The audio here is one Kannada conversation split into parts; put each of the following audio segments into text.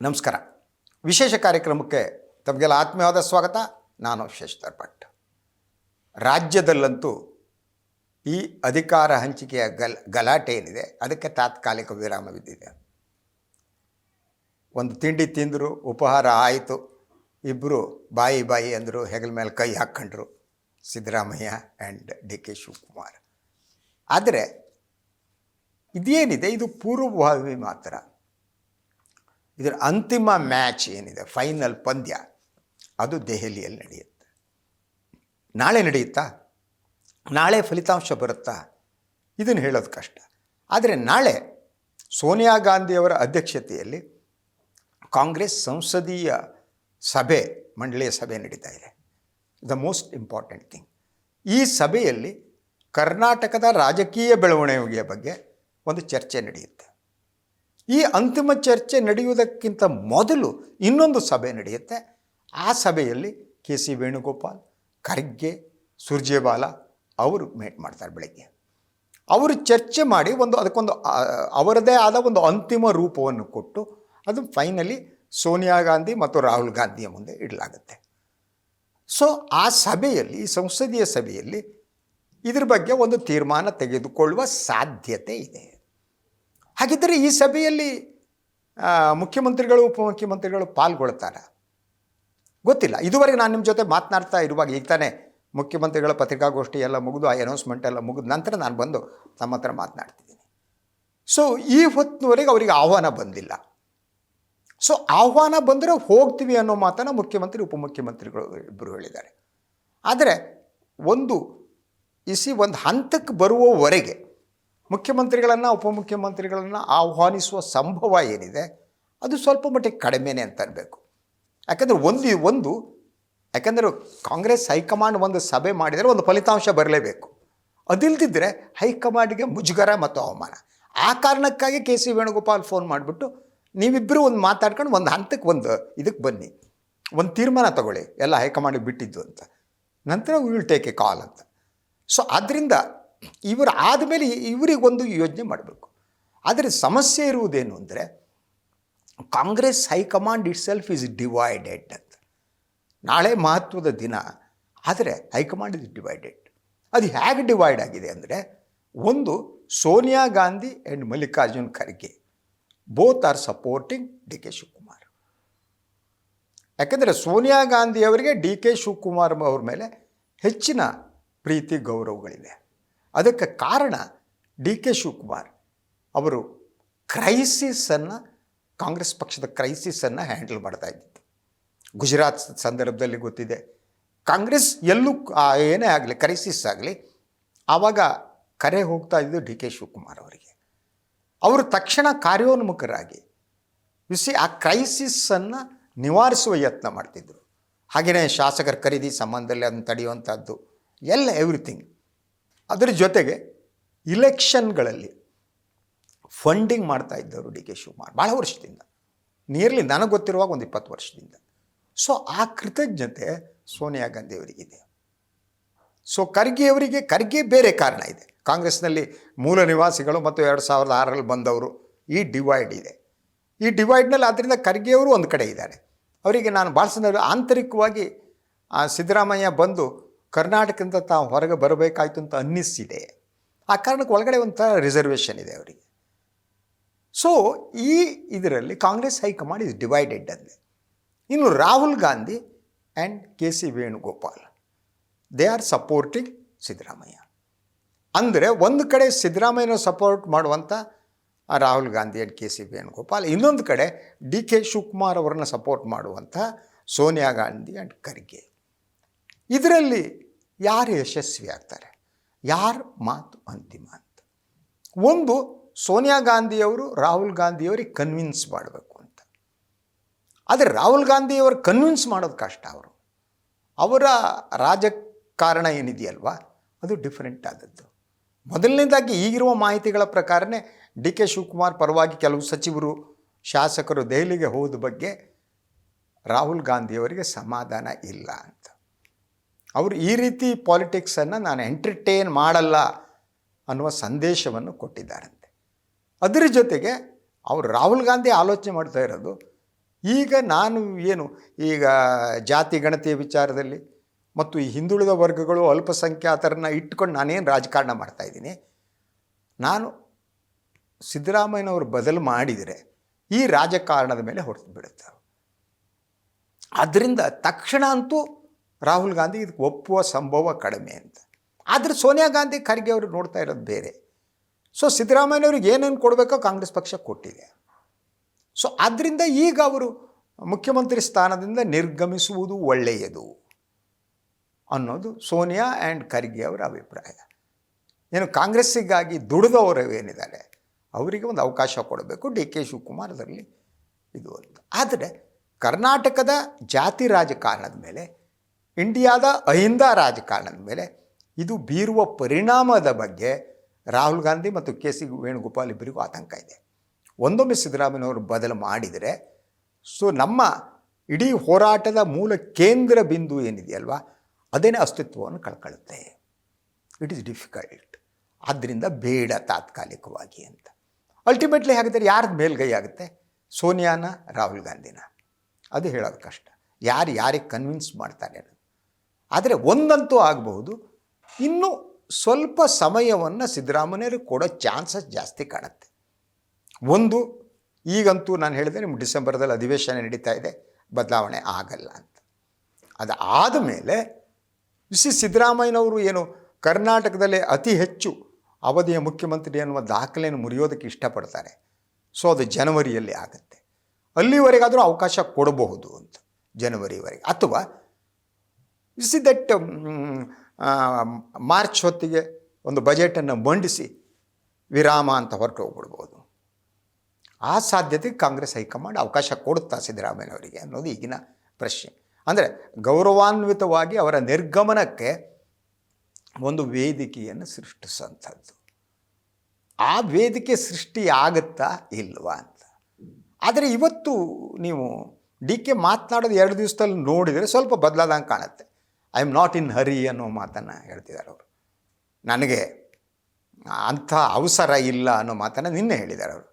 ನಮಸ್ಕಾರ. ವಿಶೇಷ ಕಾರ್ಯಕ್ರಮಕ್ಕೆ ತಮಗೆಲ್ಲ ಆತ್ಮೀಯವಾದ ಸ್ವಾಗತ. ನಾನು ಶಶಿಧರ್ ಭಟ್ ರಾಜ್ಯದಲ್ಲಂತೂ ಈ ಅಧಿಕಾರ ಹಂಚಿಕೆಯ ಗಲ್, ಗಲಾಟೆ ಏನಿದೆ, ಅದಕ್ಕೆ ತಾತ್ಕಾಲಿಕ ವಿರಾಮ ಬಿದ್ದಿದೆ ಒಂದು ತಿಂಡಿ ತಿಂದರು, ಉಪಹಾರ ಆಯಿತು. ಇಬ್ಬರು ಬಾಯಿ ಬಾಯಿ ಅಂದರು, ಹೆಗಲ ಮೇಲೆ ಕೈ ಹಾಕ್ಕೊಂಡ್ರು Siddaramaiah and D K Shivakumar. ಆದರೆ ಇದೇನಿದೆ, ಇದು ಪೂರ್ವಭಾವಿ ಮಾತ್ರ. ಇದರ ಅಂತಿಮ ಮ್ಯಾಚ್ ಏನಿದೆ? ಫೈನಲ್ ಪಂದ್ಯ. ಅದು ದೆಹಲಿಯಲ್ಲಿ ನಡೆಯುತ್ತೆ. ನಾಳೆ ನಡೆಯುತ್ತಾ? ನಾಳೆ ಫಲಿತಾಂಶ ಬರುತ್ತಾ? ಇದನ್ನು ಹೇಳೋದು ಕಷ್ಟ. ಆದರೆ ನಾಳೆ ಸೋನಿಯಾ ಗಾಂಧಿಯವರ ಅಧ್ಯಕ್ಷತೆಯಲ್ಲಿ ಕಾಂಗ್ರೆಸ್ ಸಂಸದೀಯ ಸಭೆ, ಮಂಡಳಿಯ ಸಭೆ ನಡೀತಾ ಇದೆ. ದ ಮೋಸ್ಟ್ ಇಂಪಾರ್ಟೆಂಟ್ ಥಿಂಗ್ ಈ ಸಭೆಯಲ್ಲಿ ಕರ್ನಾಟಕದ ರಾಜಕೀಯ ಬೆಳವಣಿಗೆಯ ಬಗ್ಗೆ ಒಂದು ಚರ್ಚೆ ನಡೆಯುತ್ತೆ. ಈ ಅಂತಿಮ ಚರ್ಚೆ ನಡೆಯುವುದಕ್ಕಿಂತ ಮೊದಲು ಇನ್ನೊಂದು ಸಭೆ ನಡೆಯುತ್ತೆ. ಆ ಸಭೆಯಲ್ಲಿ ಕೆ ಸಿ ವೇಣುಗೋಪಾಲ್, ಖರ್ಗೆ, ಸುರ್ಜೇವಾಲ ಅವರು ಮೇಟ್ ಮಾಡ್ತಾರೆ ಬೆಳಗ್ಗೆ. ಅವರು ಚರ್ಚೆ ಮಾಡಿ ಒಂದು ಅದಕ್ಕೊಂದು ಅವರದೇ ಆದ ಒಂದು ಅಂತಿಮ ರೂಪವನ್ನು ಕೊಟ್ಟು ಅದು ಫೈನಲಿ ಸೋನಿಯಾ ಗಾಂಧಿ ಮತ್ತು ರಾಹುಲ್ ಗಾಂಧಿಯ ಮುಂದೆ ಇಡಲಾಗುತ್ತೆ. ಸೊ ಆ ಸಭೆಯಲ್ಲಿ ಈ ಸಂಸದೀಯ ಸಭೆಯಲ್ಲಿ ಇದ್ರ ಬಗ್ಗೆ ಒಂದು ತೀರ್ಮಾನ ತೆಗೆದುಕೊಳ್ಳುವ ಸಾಧ್ಯತೆ ಇದೆ. ಹಾಗಿದ್ದರೆ ಈ ಸಭೆಯಲ್ಲಿ ಮುಖ್ಯಮಂತ್ರಿಗಳು, ಉಪಮುಖ್ಯಮಂತ್ರಿಗಳು ಪಾಲ್ಗೊಳ್ತಾರೆ ಗೊತ್ತಿಲ್ಲ. ಇದುವರೆಗೆ ನಾನು ನಿಮ್ಮ ಜೊತೆ ಮಾತನಾಡ್ತಾ ಇರುವಾಗ ಈಗ ತಾನೇ ಮುಖ್ಯಮಂತ್ರಿಗಳ ಪತ್ರಿಕಾಗೋಷ್ಠಿ ಎಲ್ಲ ಮುಗಿದು, ಆ ಅನೌನ್ಸ್ಮೆಂಟ್ ಎಲ್ಲ ಮುಗಿದ ನಂತರ ನಾನು ಬಂದು ತಮ್ಮ ಹತ್ರ ಮಾತನಾಡ್ತಿದ್ದೀನಿ. ಸೊ ಈ ಹೊತ್ತಿನವರೆಗೆ ಅವರಿಗೆ ಆಹ್ವಾನ ಬಂದಿಲ್ಲ. ಸೊ ಆಹ್ವಾನ ಬಂದರೆ ಹೋಗ್ತೀವಿ ಅನ್ನೋ ಮಾತನ್ನು ಮುಖ್ಯಮಂತ್ರಿ, ಉಪಮುಖ್ಯಮಂತ್ರಿಗಳು ಇಬ್ಬರು ಹೇಳಿದ್ದಾರೆ. ಆದರೆ, ಒಂದು ಇಸಿ ಒಂದು ಹಂತಕ್ಕೆ ಬರುವವರೆಗೆ ಮುಖ್ಯಮಂತ್ರಿಗಳನ್ನು, ಉಪಮುಖ್ಯಮಂತ್ರಿಗಳನ್ನು ಆಹ್ವಾನಿಸುವ ಸಂಭವ ಏನಿದೆ, ಅದು ಸ್ವಲ್ಪ ಮಟ್ಟಿಗೆ ಕಡಿಮೆನೇ ಅಂತ ಅನ್ಬೇಕು. ಯಾಕಂದರೆ ಒಂದು ಒಂದು, ಯಾಕಂದರೆ ಕಾಂಗ್ರೆಸ್ ಹೈಕಮಾಂಡ್ ಒಂದು ಸಭೆ ಮಾಡಿದರೆ ಒಂದು ಫಲಿತಾಂಶ ಬರಲೇಬೇಕು. ಅದಿಲ್ದಿದ್ದರೆ ಹೈಕಮಾಂಡ್ಗೆ ಮುಜುಗರ ಮತ್ತು ಅವಮಾನ. ಆ ಕಾರಣಕ್ಕಾಗಿ ಕೆ ಸಿ ವೇಣುಗೋಪಾಲ್ ಫೋನ್ ಮಾಡಿಬಿಟ್ಟು ನೀವಿಬ್ಬರು ಒಂದು ಮಾತಾಡ್ಕೊಂಡು ಒಂದು ಹಂತಕ್ಕೆ ಒಂದು ಇದಕ್ಕೆ ಬನ್ನಿ. ಒಂದು ತೀರ್ಮಾನ ತಗೊಳ್ಳಿ. ಎಲ್ಲ ಹೈಕಮಾಂಡಿಗೆ ಬಿಟ್ಟಿದ್ದು ಅಂತ. ನಂತರ ವಿಲ್ ಟೇಕ್ ಎ ಕಾಲ್ ಅಂತ. ಸೊ ಆದ್ದರಿಂದ ಇವರು ಆದಮೇಲೆ ಇವರಿಗೊಂದು ಯೋಜನೆ ಮಾಡಬೇಕು. ಆದರೆ ಸಮಸ್ಯೆ ಇರುವುದೇನು ಅಂದರೆ Congress high command itself is divided ಅಂತ. ನಾಳೆ ಮಹತ್ವದ ದಿನ, ಆದರೆ ಹೈಕಮಾಂಡ್ ಇಸ್ ಡಿವೈಡೆಡ್. ಅದು ಹೇಗೆ ಡಿವೈಡ್ ಆಗಿದೆ ಅಂದರೆ ಒಂದು Sonia Gandhi and Mallikarjun Kharge, both are supporting D K Shivakumar. ಯಾಕೆಂದರೆ ಸೋನಿಯಾ ಗಾಂಧಿಯವರಿಗೆ ಡಿ ಕೆ ಶಿವಕುಮಾರ್ ಅವ್ರ ಮೇಲೆ ಹೆಚ್ಚಿನ ಪ್ರೀತಿ ಗೌರವಗಳಿವೆ. ಅದಕ್ಕೆ ಕಾರಣ ಡಿ ಕೆ ಶಿವಕುಮಾರ್. ಅವರು ಕ್ರೈಸಿಸನ್ನು ಕಾಂಗ್ರೆಸ್ ಪಕ್ಷದ ಕ್ರೈಸಿಸನ್ನು ಹ್ಯಾಂಡಲ್ ಮಾಡ್ತಾ ಇದ್ದಿದ್ದು. ಗುಜರಾತ್ ಸಂದರ್ಭದಲ್ಲಿ ಗೊತ್ತಿದೆ. ಕಾಂಗ್ರೆಸ್ ಎಲ್ಲೂ ಏನೇ ಆಗಲಿ, ಕ್ರೈಸಿಸ್ ಆಗಲಿ, ಆವಾಗ ಕರೆ ಹೋಗ್ತಾ ಇದ್ದು ಡಿ ಕೆ ಶಿವಕುಮಾರ್ ಅವರಿಗೆ. ಅವರು ತಕ್ಷಣ ಕಾರ್ಯೋನ್ಮುಖರಾಗಿ ಬಿಸಿ ಆ ಕ್ರೈಸಿಸನ್ನು ನಿವಾರಿಸುವ ಯತ್ನ ಮಾಡ್ತಿದ್ದರು ಹಾಗೆಯೇ ಶಾಸಕರ ಖರೀದಿ ಸಂಬಂಧದಲ್ಲಿ ಅದನ್ನು ತಡೆಯುವಂಥದ್ದು ಎಲ್ಲ ಎವ್ರಿಥಿಂಗ್ ಅದರ ಜೊತೆಗೆ ಇಲೆಕ್ಷನ್ಗಳಲ್ಲಿ ಫಂಡಿಂಗ್ ಮಾಡ್ತಾ ಇದ್ದವರು ಡಿ ಕೆ ಶಿವಕುಮಾರ್. ಭಾಳ ವರ್ಷದಿಂದ. ನಿಯರ್ಲಿ ನನಗೆ ಗೊತ್ತಿರುವಾಗ ಒಂದು ಇಪ್ಪತ್ತು ವರ್ಷದಿಂದ. ಸೊ ಆ ಕೃತಜ್ಞತೆ ಸೋನಿಯಾ ಗಾಂಧಿಯವರಿಗಿದೆ ಸೊ ಖರ್ಗೆ ಅವರಿಗೆ, ಖರ್ಗೆ ಬೇರೆ ಕಾರಣ ಇದೆ. ಕಾಂಗ್ರೆಸ್ನಲ್ಲಿ ಮೂಲ ನಿವಾಸಿಗಳು ಮತ್ತು ಎರಡು ಸಾವಿರದ ಆರರಲ್ಲಿ ಬಂದವರು ಈ ಡಿವೈಡ್ ಇದೆ. ಈ ಡಿವೈಡ್ನಲ್ಲಿ ಆದ್ದರಿಂದ ಖರ್ಗೆಯವರು ಒಂದು ಕಡೆ ಇದ್ದಾರೆ. ಅವರಿಗೆ ನಾನು ಭಾಳ ಆಂತರಿಕವಾಗಿ ಸಿದ್ದರಾಮಯ್ಯ ಬಂದು ಕರ್ನಾಟಕದಿಂದ ತಾವು ಹೊರಗೆ ಬರಬೇಕಾಯ್ತು ಅಂತ ಅನ್ನಿಸಿದೆ ಆ ಕಾರಣಕ್ಕೆ ಒಳಗಡೆ ಒಂಥರ ರಿಸರ್ವೇಷನ್ ಇದೆ ಅವರಿಗೆ. ಸೊ ಈ ಇದರಲ್ಲಿ ಕಾಂಗ್ರೆಸ್ ಹೈಕಮಾಂಡ್ ಇಸ್ ಡಿವೈಡೆಡ್ ಅಂದೆ ಇನ್ನು Rahul Gandhi and K C Venugopal they are supporting Siddaramaiah. ಅಂದರೆ ಒಂದು ಕಡೆ ಸಿದ್ದರಾಮಯ್ಯನ ಸಪೋರ್ಟ್ ಮಾಡುವಂಥ Rahul Gandhi and K C Venugopal, ಇನ್ನೊಂದು ಕಡೆ ಡಿ ಕೆ ಶಿವಕುಮಾರ್ ಅವರನ್ನು ಸಪೋರ್ಟ್ ಮಾಡುವಂಥ ಸೋನಿಯಾ ಗಾಂಧಿ ಆ್ಯಂಡ್ ಖರ್ಗೆ. ಇದರಲ್ಲಿ ಯಾರು ಯಶಸ್ವಿ ಆಗ್ತಾರೆ? ಯಾರ ಮಾತು ಅಂತಿಮ ಅಂತ? ಒಂದು ಸೋನಿಯಾ ಗಾಂಧಿಯವರು ರಾಹುಲ್ ಗಾಂಧಿಯವರಿಗೆ ಕನ್ವಿನ್ಸ್ ಮಾಡಬೇಕು ಅಂತ. ಆದರೆ ರಾಹುಲ್ ಗಾಂಧಿಯವರು ಕನ್ವಿನ್ಸ್ ಮಾಡೋದು ಕಷ್ಟ ಅವರು. ಅವರ ರಾಜಕಾರಣ ಏನಿದೆಯಲ್ವಾ? ಅದು ಡಿಫ್ರೆಂಟ್ ಆದದ್ದು. ಮೊದಲನೇದಾಗಿ ಈಗಿರುವ ಮಾಹಿತಿಗಳ ಪ್ರಕಾರನೇ ಡಿ ಕೆ ಶಿವಕುಮಾರ್ ಪರವಾಗಿ ಕೆಲವು ಸಚಿವರು, ಶಾಸಕರು ದೆಹಲಿಗೆ ಹೋದ ಬಗ್ಗೆ ರಾಹುಲ್ ಗಾಂಧಿಯವರಿಗೆ ಸಮಾಧಾನ ಇಲ್ಲ ಅಂತ. ಅವರು ಈ ರೀತಿ ಪಾಲಿಟಿಕ್ಸನ್ನು ನಾನು ಎಂಟರ್ಟೈನ್ ಮಾಡಲ್ಲ ಅನ್ನುವ ಸಂದೇಶವನ್ನು ಕೊಟ್ಟಿದ್ದಾರಂತೆ. ಅದರ ಜೊತೆಗೆ ಅವರು ರಾಹುಲ್ ಗಾಂಧಿ ಆಲೋಚನೆ ಮಾಡ್ತಾ ಇರೋದು, ಈಗ ನಾನು ಏನು ಈಗ ಜಾತಿ ಗಣತಿಯ ವಿಚಾರದಲ್ಲಿ ಮತ್ತು ಈ ಹಿಂದುಳಿದ ವರ್ಗಗಳು ಅಲ್ಪಸಂಖ್ಯಾತರನ್ನ ಇಟ್ಕೊಂಡು ನಾನೇನು ರಾಜಕಾರಣ ಮಾಡ್ತಾಯಿದ್ದೀನಿ ನಾನು ಸಿದ್ದರಾಮಯ್ಯನವರು ಬದಲು ಮಾಡಿದರೆ ಈ ರಾಜಕಾರಣದ ಮೇಲೆ ಹೊರತು ಬಿಡುತ್ತೆ ಅದರಿಂದ ತಕ್ಷಣ ಅಂತೂ ರಾಹುಲ್ ಗಾಂಧಿ ಇದಕ್ಕೆ ಒಪ್ಪುವ ಸಂಭವ ಕಡಿಮೆ ಅಂತ. ಆದರೆ ಸೋನಿಯಾ ಗಾಂಧಿ ಖರ್ಗೆ ಅವರು ನೋಡ್ತಾ ಇರೋದು ಬೇರೆ. ಸೊ ಸಿದ್ದರಾಮಯ್ಯನವ್ರಿಗೆ ಏನೇನು ಕೊಡಬೇಕೋ ಕಾಂಗ್ರೆಸ್ ಪಕ್ಷ ಕೊಟ್ಟಿದೆ. ಸೊ ಆದ್ದರಿಂದ ಈಗ ಅವರು ಮುಖ್ಯಮಂತ್ರಿ ಸ್ಥಾನದಿಂದ ನಿರ್ಗಮಿಸುವುದು ಒಳ್ಳೆಯದು ಅನ್ನೋದು ಸೋನಿಯಾ ಆ್ಯಂಡ್ ಖರ್ಗೆ ಅವರ ಅಭಿಪ್ರಾಯ. ಏನು ಕಾಂಗ್ರೆಸ್ಸಿಗಾಗಿ ದುಡಿದವರು ಏನಿದ್ದಾರೆ, ಅವರಿಗೆ ಒಂದು ಅವಕಾಶ ಕೊಡಬೇಕು. ಡಿ ಕೆ ಶಿವಕುಮಾರ್ ಅದರಲ್ಲಿ ಇದು ಅಂತ. ಆದರೆ ಕರ್ನಾಟಕದ ಜಾತಿ ರಾಜಕಾರಣದ ಮೇಲೆ ಇಂಡಿಯಾದ ಅಹಿಂದ ರಾಜಕಾರಣದ ಮೇಲೆ ಇದು ಬೀರುವ ಪರಿಣಾಮದ ಬಗ್ಗೆ ರಾಹುಲ್ ಗಾಂಧಿ ಮತ್ತು ಕೆ ಸಿ ವೇಣುಗೋಪಾಲ್ ಇಬ್ಬರಿಗೂ ಆತಂಕ ಇದೆ. ಒಂದೊಮ್ಮೆ ಸಿದ್ದರಾಮಯ್ಯವರು ಬದಲು ಮಾಡಿದರೆ, ಸೊ ನಮ್ಮ ಇಡೀ ಹೋರಾಟದ ಮೂಲ ಕೇಂದ್ರ ಬಿಂದು ಏನಿದೆಯಲ್ವಾ, ಅದೇನೇ ಅಸ್ತಿತ್ವವನ್ನು ಕಳ್ಕೊಳ್ಳುತ್ತೆ. ಇಟ್ ಈಸ್ ಡಿಫಿಕಲ್ಟ್ ಆದ್ದರಿಂದ ಬೇಡ ತಾತ್ಕಾಲಿಕವಾಗಿ ಅಂತ. ಅಲ್ಟಿಮೇಟ್ಲಿ ಹಾಗಿದ್ರೆ ಯಾರ್ದು ಮೇಲ್ಗೈ ಆಗುತ್ತೆ? ಸೋನಿಯಾನ, ರಾಹುಲ್ ಗಾಂಧಿನ. ಅದು ಹೇಳೋದು ಕಷ್ಟ. ಯಾರು ಯಾರಿಗೆ ಕನ್ವಿನ್ಸ್ ಮಾಡ್ತಾರೆ ಆದರೆ ಒಂದಂತೂ ಆಗಬಹುದು. ಇನ್ನೂ ಸ್ವಲ್ಪ ಸಮಯವನ್ನು ಸಿದ್ದರಾಮಯ್ಯರು ಕೊಡೋ ಚಾನ್ಸಸ್ ಜಾಸ್ತಿ ಕಾಣುತ್ತೆ. ಒಂದು, ಈಗಂತೂ ನಾನು ಹೇಳಿದೆ ನಿಮ್ಮ ಡಿಸೆಂಬರ್ದಲ್ಲಿ ಅಧಿವೇಶನ ನಡೀತಾ ಇದೆ, ಬದಲಾವಣೆ ಆಗಲ್ಲ ಅಂತ. ಅದಾದ ಮೇಲೆ ಸಿ ಸಿದ್ದರಾಮಯ್ಯನವರು ಏನು ಕರ್ನಾಟಕದಲ್ಲೇ ಅತಿ ಹೆಚ್ಚು ಅವಧಿಯ ಮುಖ್ಯಮಂತ್ರಿ ಅನ್ನುವ ದಾಖಲೆಯನ್ನು ಮುರಿಯೋದಕ್ಕೆ ಇಷ್ಟಪಡ್ತಾರೆ. ಸೊ ಅದು ಜನವರಿಯಲ್ಲಿ ಆಗುತ್ತೆ. ಅಲ್ಲಿವರೆಗಾದರೂ ಅವಕಾಶ ಕೊಡಬಹುದು ಅಂತ, ಜನವರಿವರೆಗೆ. ಅಥವಾ ಸಿ ದಟ್ ಮಾರ್ಚ್ ಹೊತ್ತಿಗೆ ಒಂದು ಬಜೆಟನ್ನು ಮಂಡಿಸಿ ವಿರಾಮ ಅಂತ ಹೊರಟು ಹೋಗ್ಬಿಡ್ಬೋದು. ಆ ಸಾಧ್ಯತೆ ಕಾಂಗ್ರೆಸ್ ಹೈಕಮಾಂಡ್ ಅವಕಾಶ ಕೊಡುತ್ತಾ ಸಿದ್ದರಾಮಯ್ಯನವರಿಗೆ ಅನ್ನೋದು ಈಗಿನ ಪ್ರಶ್ನೆ. ಅಂದರೆ ಗೌರವಾನ್ವಿತವಾಗಿ ಅವರ ನಿರ್ಗಮನಕ್ಕೆ ಒಂದು ವೇದಿಕೆಯನ್ನು ಸೃಷ್ಟಿಸುವಂಥದ್ದು. ಆ ವೇದಿಕೆ ಸೃಷ್ಟಿಯಾಗುತ್ತಾ ಇಲ್ವಾ ಅಂತ. ಆದರೆ ಇವತ್ತು ನೀವು ಡಿ ಕೆ ಮಾತನಾಡೋದು ಎರಡು ದಿವಸದಲ್ಲಿ ನೋಡಿದರೆ ಸ್ವಲ್ಪ ಬದಲಾದಂಗೆ ಕಾಣುತ್ತೆ. I am not in hurry ಅನ್ನೋ ಮಾತನ್ನು ಹೇಳ್ತಿದ್ದಾರೆ ಅವರು. ನನಗೆ ಅಂಥ ಅವಸರ ಇಲ್ಲ ಅನ್ನೋ ಮಾತನ್ನು ನಿನ್ನೆ ಹೇಳಿದ್ದಾರೆ ಅವರು.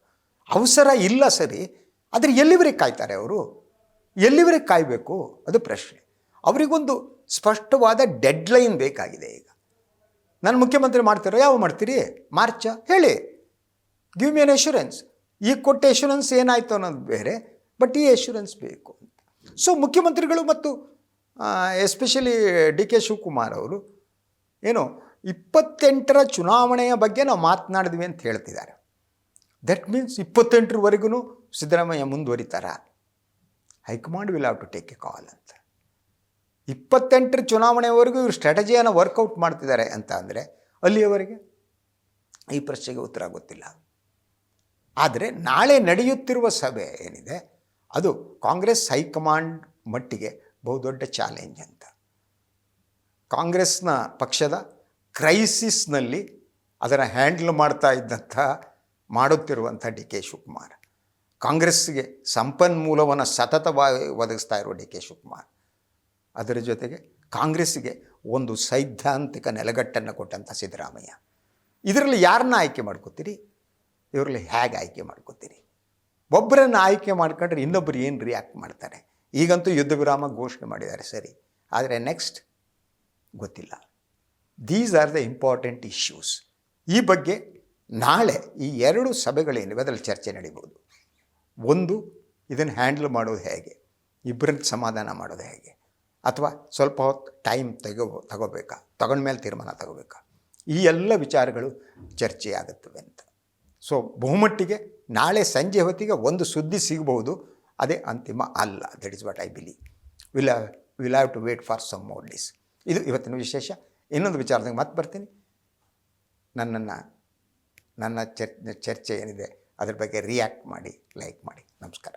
ಅವಸರ ಇಲ್ಲ ಸರಿ, ಆದರೆ ಎಲ್ಲಿವರೆಗೆ ಕಾಯ್ತಾರೆ ಅವರು? ಎಲ್ಲಿವರೆಗೆ ಕಾಯಬೇಕು? ಅದು ಪ್ರಶ್ನೆ. ಅವರಿಗೊಂದು ಸ್ಪಷ್ಟವಾದ ಡೆಡ್ಲೈನ್ ಬೇಕಾಗಿದೆ ಈಗ. ನಾನು ಮುಖ್ಯಮಂತ್ರಿ ಮಾಡ್ತೀರೋ ಯಾವ ಮಾಡ್ತೀರಿ? ಮಾರ್ಚ? ಹೇಳಿ. ಗಿವ್ ಮಿ ಅನ್ ಎಶ್ಯೂರೆನ್ಸ್ ಈಗ ಕೊಟ್ಟ ಎಶ್ಯೂರೆನ್ಸ್ ಏನಾಯಿತು ಅನ್ನೋದು ಬೇರೆ ಬಟ್ ಈ ಎಶ್ಯೂರೆನ್ಸ್ ಬೇಕು ಅಂತ. ಸೊ ಮುಖ್ಯಮಂತ್ರಿಗಳು ಮತ್ತು ಎಸ್ಪೆಷಲಿ ಡಿ ಕೆ ಶಿವಕುಮಾರ್ ಅವರು, ಏನು ಇಪ್ಪತ್ತೆಂಟರ ಚುನಾವಣೆಯ ಬಗ್ಗೆ ನಾವು ಮಾತನಾಡಿದ್ವಿ ಅಂತ ಹೇಳ್ತಿದ್ದಾರೆ. ದಟ್ ಮೀನ್ಸ್ ಇಪ್ಪತ್ತೆಂಟರವರೆಗೂ Siddaramaiah ಮುಂದುವರಿತಾರ. High command will have to take a call ಅಂತ. ಇಪ್ಪತ್ತೆಂಟರ ಚುನಾವಣೆವರೆಗೂ ಇವರು ಸ್ಟ್ರಾಟಜಿಯನ್ನು ವರ್ಕೌಟ್ ಮಾಡ್ತಿದ್ದಾರೆ ಅಂತ ಅಂದರೆ ಅಲ್ಲಿಯವರೆಗೆ ಈ ಪ್ರಶ್ನೆಗೆ ಉತ್ತರ ಗೊತ್ತಿಲ್ಲ. ಆದರೆ ನಾಳೆ ನಡೆಯುತ್ತಿರುವ ಸಭೆ ಏನಿದೆ, ಅದು ಕಾಂಗ್ರೆಸ್ ಹೈಕಮಾಂಡ್ ಮಟ್ಟಿಗೆ ಬಹುದೊಡ್ಡ ಚಾಲೆಂಜ್ ಅಂತ. ಕಾಂಗ್ರೆಸ್ನ ಪಕ್ಷದ ಕ್ರೈಸಿಸ್ನಲ್ಲಿ ಅದರ ಹ್ಯಾಂಡಲ್ ಮಾಡ್ತಾ ಇದ್ದಂಥ, ಮಾಡುತ್ತಿರುವಂಥ ಡಿ ಕೆ ಶಿವಕುಮಾರ್. ಕಾಂಗ್ರೆಸ್ಗೆ ಸಂಪನ್ಮೂಲವನ್ನು ಸತತವಾಗಿ ಒದಗಿಸ್ತಾ ಇರುವ ಡಿ ಕೆ ಶಿವಕುಮಾರ್. ಅದರ ಜೊತೆಗೆ ಕಾಂಗ್ರೆಸ್ಸಿಗೆ ಒಂದು ಸೈದ್ಧಾಂತಿಕ ನೆಲಗಟ್ಟನ್ನು ಕೊಟ್ಟಂಥ ಸಿದ್ದರಾಮಯ್ಯ. ಇದರಲ್ಲಿ ಯಾರನ್ನ ಆಯ್ಕೆ ಮಾಡ್ಕೋತೀರಿ? ಇವರಲ್ಲಿ ಹೇಗೆ ಆಯ್ಕೆ ಮಾಡ್ಕೋತೀರಿ? ಒಬ್ಬರನ್ನು ಆಯ್ಕೆ ಮಾಡ್ಕೊಂಡ್ರೆ ಇನ್ನೊಬ್ಬರು ಏನು ರಿಯಾಕ್ಟ್ ಮಾಡ್ತಾರೆ? ಈಗಂತೂ ಯುದ್ಧ ವಿರಾಮ ಘೋಷಣೆ ಮಾಡಿದ್ದಾರೆ, ಸರಿ. ಆದರೆ ನೆಕ್ಸ್ಟ್ ಗೊತ್ತಿಲ್ಲ. These are the important issues ಈ ಬಗ್ಗೆ ನಾಳೆ ಈ ಎರಡು ಸಭೆಗಳೇನಿವೆ ಅದರಲ್ಲಿ ಚರ್ಚೆ ನಡೀಬೋದು. ಒಂದು, ಇದನ್ನು ಹ್ಯಾಂಡಲ್ ಮಾಡೋದು ಹೇಗೆ? ಇಬ್ಬರನ್ನ ಸಮಾಧಾನ ಮಾಡೋದು ಹೇಗೆ? ಅಥವಾ ಸ್ವಲ್ಪ ಹೊತ್ತು ಟೈಮ್ ತೆಗೋ, ತಗೋಬೇಕಾ? ತಗೊಂಡ್ಮೇಲೆ ತೀರ್ಮಾನ ತಗೋಬೇಕಾ? ಈ ಎಲ್ಲ ವಿಚಾರಗಳು ಚರ್ಚೆಯಾಗುತ್ತವೆ ಅಂತ. ಸೊ ಬಹುಮಟ್ಟಿಗೆ ನಾಳೆ ಸಂಜೆ ಹೊತ್ತಿಗೆ ಒಂದು ಸುದ್ದಿ ಸಿಗಬಹುದು. ಅದೇ ಅಂತಿಮ ಅಲ್ಲ. That is what I believe will will have to wait for some more days ಇದು ಇವತ್ತಿನ ವಿಶೇಷ. ಇನ್ನೊಂದು ವಿಚಾರದಾಗ ಮತ್ತೆ ಬರ್ತೀನಿ. ನನ್ನನ್ನು, ನನ್ನ ಚರ್, ಚರ್ಚೆ ಏನಿದೆ, ಅದ್ರ ಬಗ್ಗೆ ರಿಯಾಕ್ಟ್ ಮಾಡಿ ಲೈಕ್ ಮಾಡಿ. ನಮಸ್ಕಾರ.